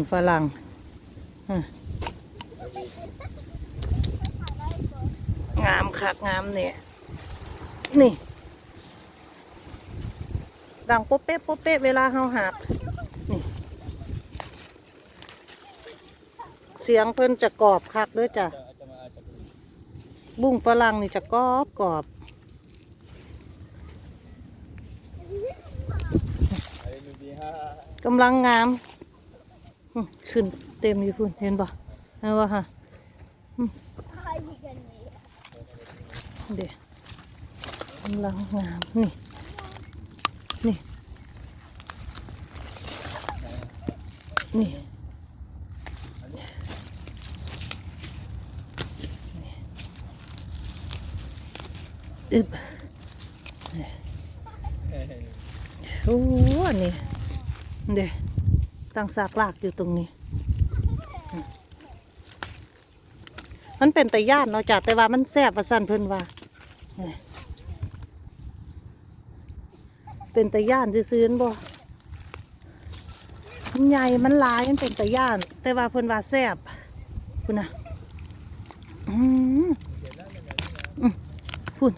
งฝรั่งงามคักงามเนี่ย นี่ ดังโป๊ะเป๊ะโป๊ะเป๊ะเวลาเฮาหักนี่เสียงเพิ่นจะกรอบคักด้วยจ้ะ บุ้งฝรั่งนี่จะกรอบกรอบกำลังงาม ขึ้นเต็มอยู่พุ่นเห็นปะเห็นปะฮะเดี๋ยวกำลังงามนี่นี่นี่อึบโอ้อันนี่เดี๋ยว ตั้งซากลากอยู่ตรงนี้ มันเป็นแต่ย่านเนาะจ้ะแต่ว่ามันแซ่บว่าสันเพิ่นว่าเป็นแต่ย่านซื้อๆบ่มันใหญ่มันลายมันเป็นแต่ย่าน แต่ว่าเพิ่นว่าแซ่บพุ่นะอื้มพุ่น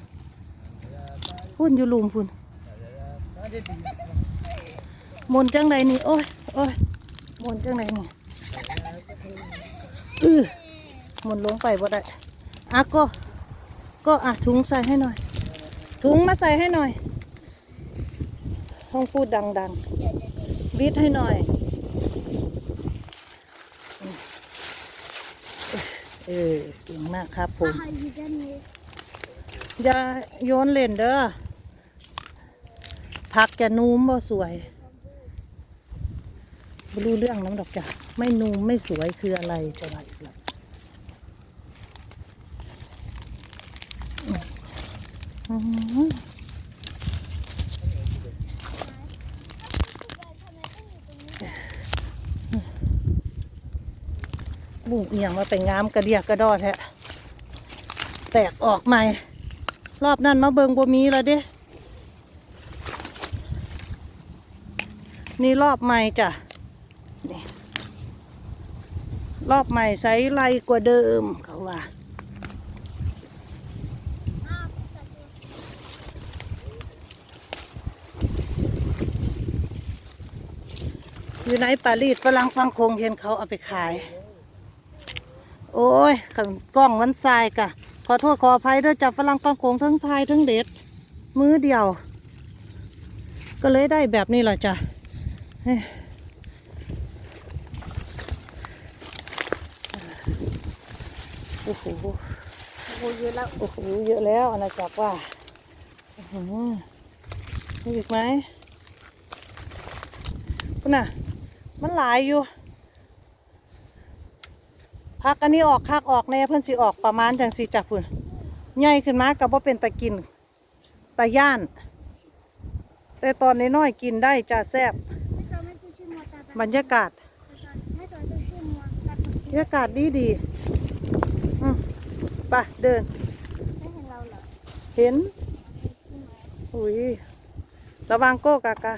พุ่นอยู่ลุมพุ่นมนจังใดนี่โอ้ย โอ้ยมนต์จังใดนี่อือหมุนลงไปบ่ได้อะก็ก็อะถุงใส่ให้หน่อย ถุงมาใส่ให้หน่อยต้องพูดดังๆวิดให้หน่อย เออเก่งมากครับผมอย่าโยนเล่นเด้อผักจะนูมบ่สวย ไม่รู้เรื่องน้ำดอกจ้ะไม่นูมไม่สวยคืออะไรจะว่าอีกแล้วบุกเอียงมาเป็นงามกระเดียกกระดอดแฮะแตกออกใหม่ รอบนั้นมาเบิงบ่มีแล้วเด้นี่รอบใหม่จ้ะ รอบใหม่ไซส์ไรกว่าเดิมเขาว่าอยู่ในปารีสฝรั่งฟังคงเห็นเขาเอาไปขาย โอ้ยกล้องมันทรายกะ ขอโทษขออภัยด้วยจับฝรั่งฟังคงทั้งพายทั้งเด็ด มือเดียว ก็เลยได้แบบนี้แหละจ้ะเฮ้ย โอ้โหโอ้เยอะแล้ว โอ้โห เยอะแล้วอาณาจักรว่าอื้อหือมีอีกไหมคุณน่ะ มันหลายอยู่ พักอันนี้ออกคักออกแน่เพิ่นสิออกประมาณจังสี่จักพุ่นใหญ่ขึ้นมากับว่าเป็นตะกิน ตะย่าน แต่ตอนนี้น้อยๆกินได้จะแซ่บไม่ตอนไม่ชื่อมัวตาบรรยากาศไม่ตอนชื่อมัวตาบรรยากาศดีดีๆอืม ไปเดิน ไม่เห็นเราเหรอเห็น อุ้ยระวังโก้กากะ